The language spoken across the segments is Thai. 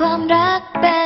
ความรักเป็น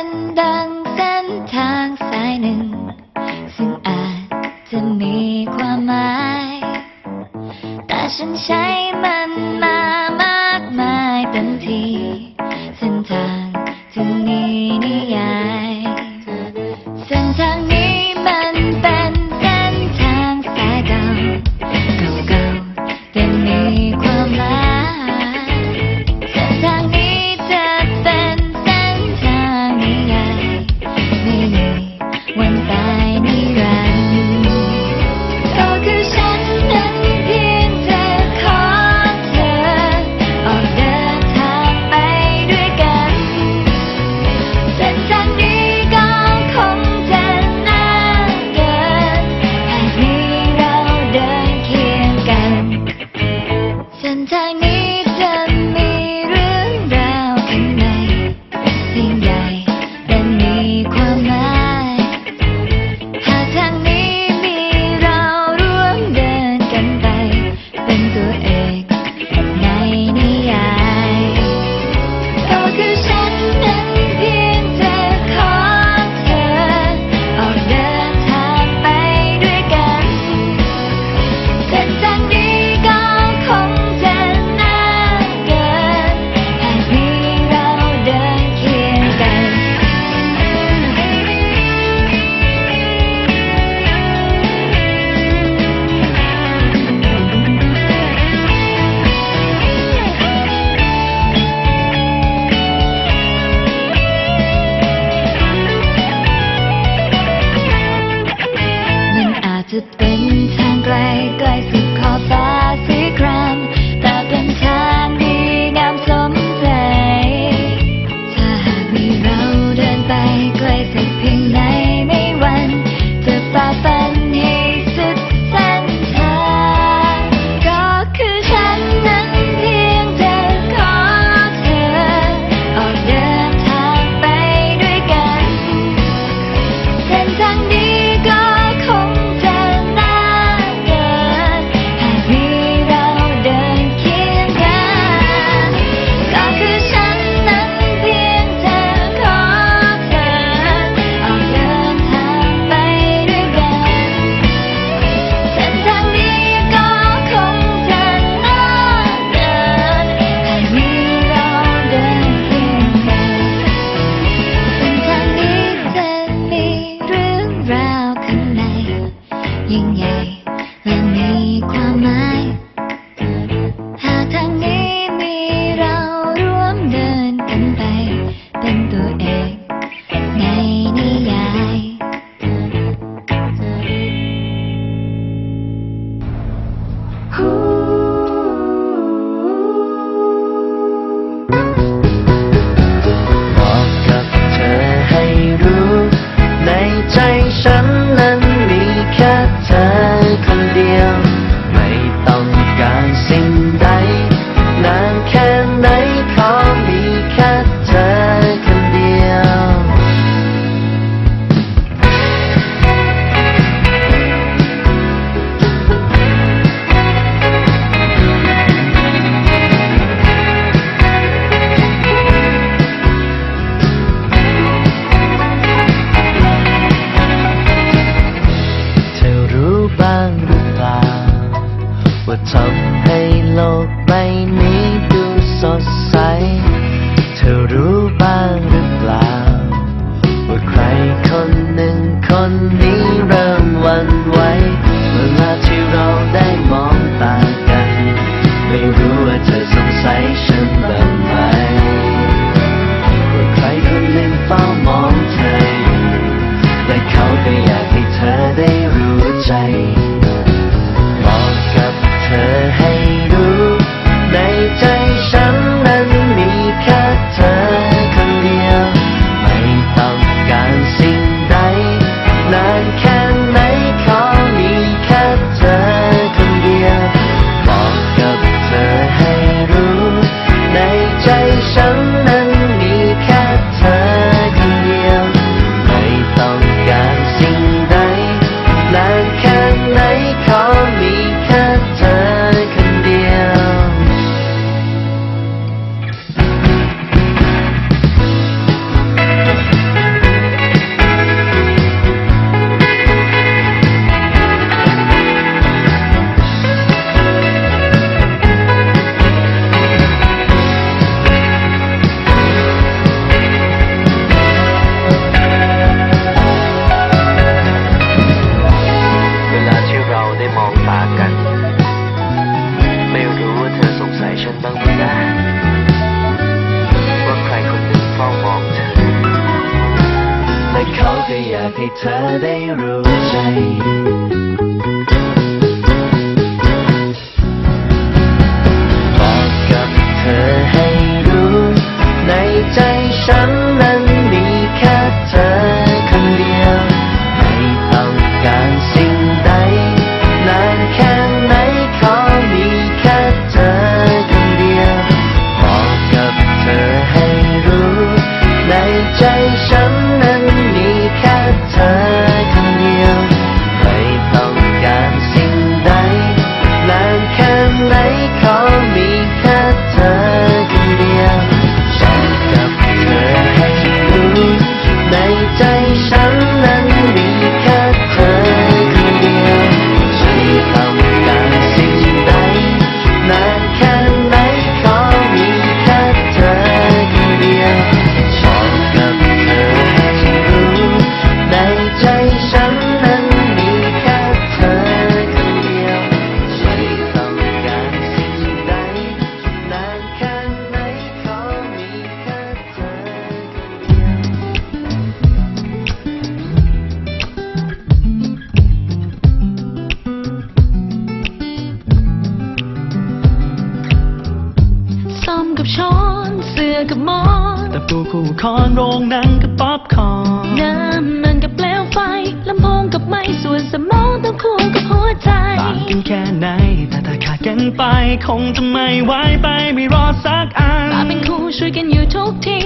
กันไป คงจะไม่ไหวไปไม่รอสักอันมาเป็นคู่ช่วยกันอยู่ทุกที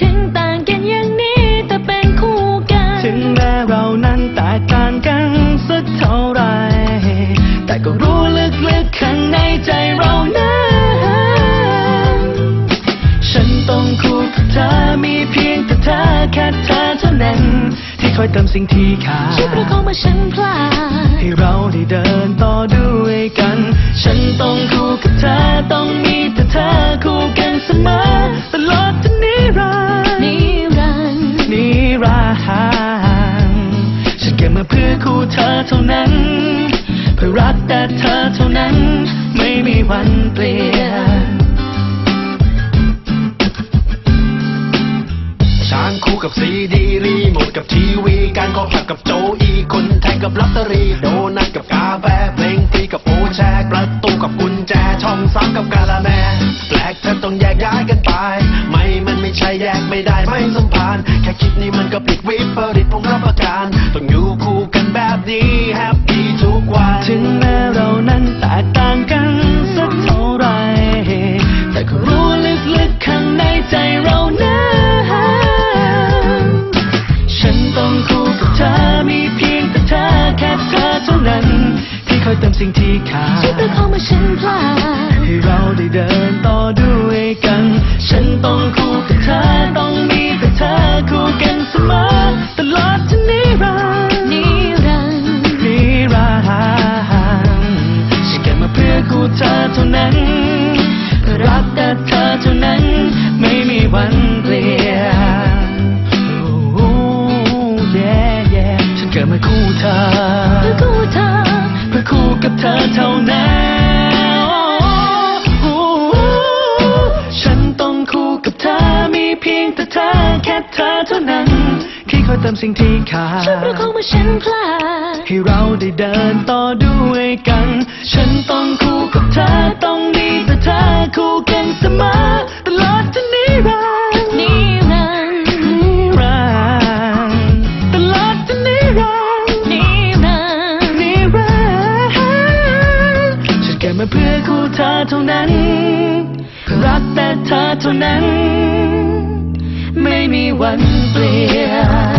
ถึงต่างกันอย่างนี้แต่เป็นคู่กัน ถึงแม้เรานั้นแตกต่างกันสักเท่าไหรแต่ก็รู้ลึกๆข้างในใจเรานั้นฉันต้องคู่กับเธอมีเพียงแต่เธอแค่เธอเท่านั้น ที่คอยเติมสิ่งที่ขาดช่วยประคองมาฉันพลาดให้เราได้เดินต่อด้วยกัน ฉันต้องคู่กับเธอต้องมีแต่เธอคู่กันเสมอตลอดจนนิรันดร์นิรันดร์นิรันดร์ฉันเกิดมาเพื่อคู่เธอเท่านั้นเพื่อรักแต่เธอเท่านั้น ไม่มีวันเปลี่ยนางคู่กับซีดีรีโมทกับทีวี การคอผักกับโจอีคนแทงกับลอตเตอรี่โดนัทกับกาแฟเพลงฟรีกับโอแชร์ประตูกับกุญแจช่องสามกับกาละแมแปลกเธอต้องแยกย้ายกันไป ไม่มันไม่ใช่แยกไม่ได้ไม่สัมพันธ์แค่คิดนี่มันก็ผิดวิปริตผมรับประกันต้องอยู่คู่กันแบบนี้แฮป เติมสิ่งที่ขาดช่วยประคองมาฉันพลาดให้เราได้เดินต่อด้วยกัน ฉันต้องคู่กับเธอต้องมีแต่เธอคู่กันเสมอตลอดจนนิรันดร์นิรันดร์นิรันดร์ฉันเกิดมาเพื่อคู่เธอเท่านั้นเพื่อรักแต่เธอเท่านั้นไม่มีวันเปลี่ยนโอ้ yeah yeah ฉันเกิดมาคู่เธอ เธอเท่านั้นโอ้ฉันต้องคู่กับเธอมีเพียงแต่เธอแค่เธอเท่านั้นที่คอยเติมสิ่งที่ขาช่วยประคองดมาฉันพลาดให้เราได้เดินต่อด้วยกัน ฉันต้องคู่กับเธอต้องมีแต่เธอคู่กันเสมอตลอดจน นั้น รักแต่เธอเท่านั้น ไม่มีวันเปลี่ยน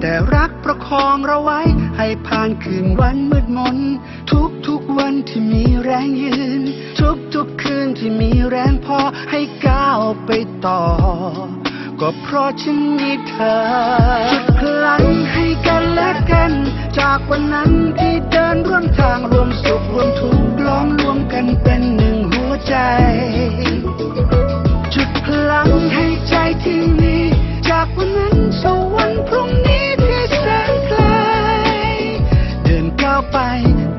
แต่รักประคองเราไว้ ให้ผ่านคืนวันมืดมน ทุกทุกวันที่มีแรงยืน ทุกทุกคืนที่มีแรงพอให้ก้าวไปต่อ ก็เพราะฉันมีเธอจุดพลังให้กันและกัน จากวันนั้นที่เดินร่วมทางรวมสุขรวมทุกข์ล้อมรวมกันเป็นหนึ่งหัวใจ จุดพลังให้ใจที่มีากวันนั้นสู่วันพรุ่งนี้ที่แสนไกล เดินก้าวไป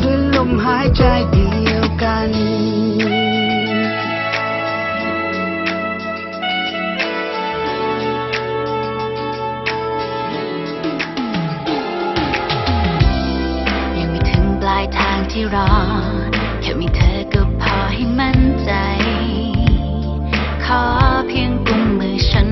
ด้วยลมหายใจเดียวกันยังไม่ถึงปลายทางที่รอ แค่มีเธอก็พอให้มั่นใจ ขอเพียงกุมมือฉัน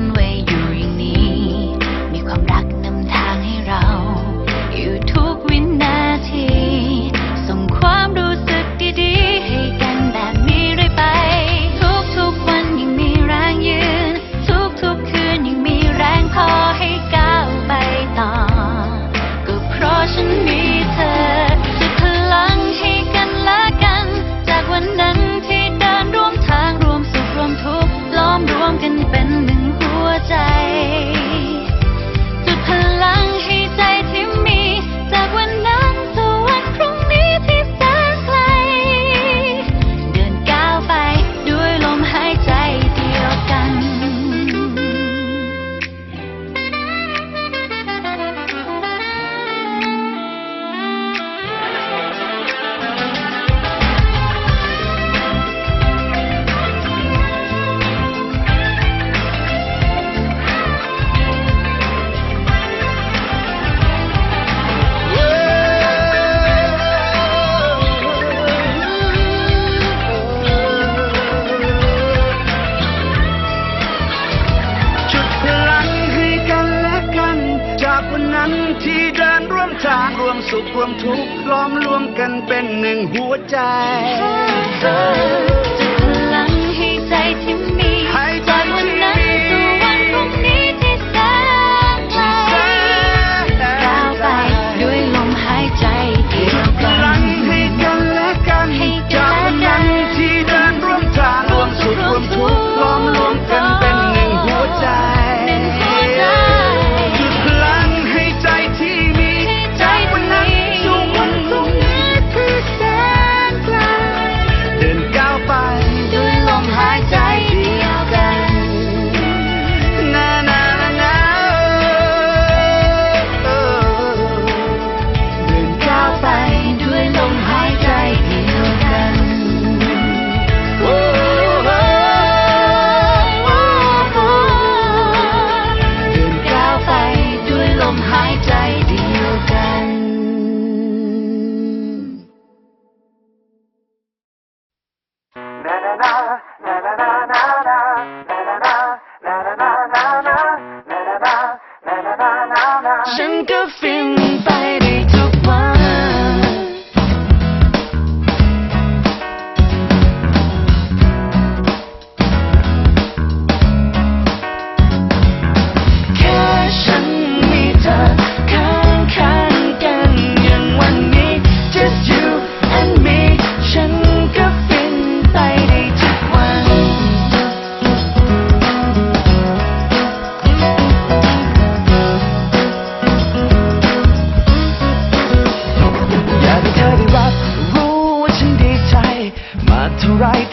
shinka finger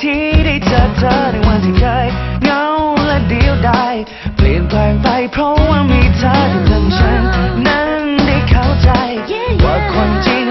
ที่ได้เจอเธอในวันที่เคยเงาและเดียวดายเปลี่ยนแปลงไปเพราะว่ามีเธอที่ทำฉันนั้นได้เข้าใจว่าคนจริง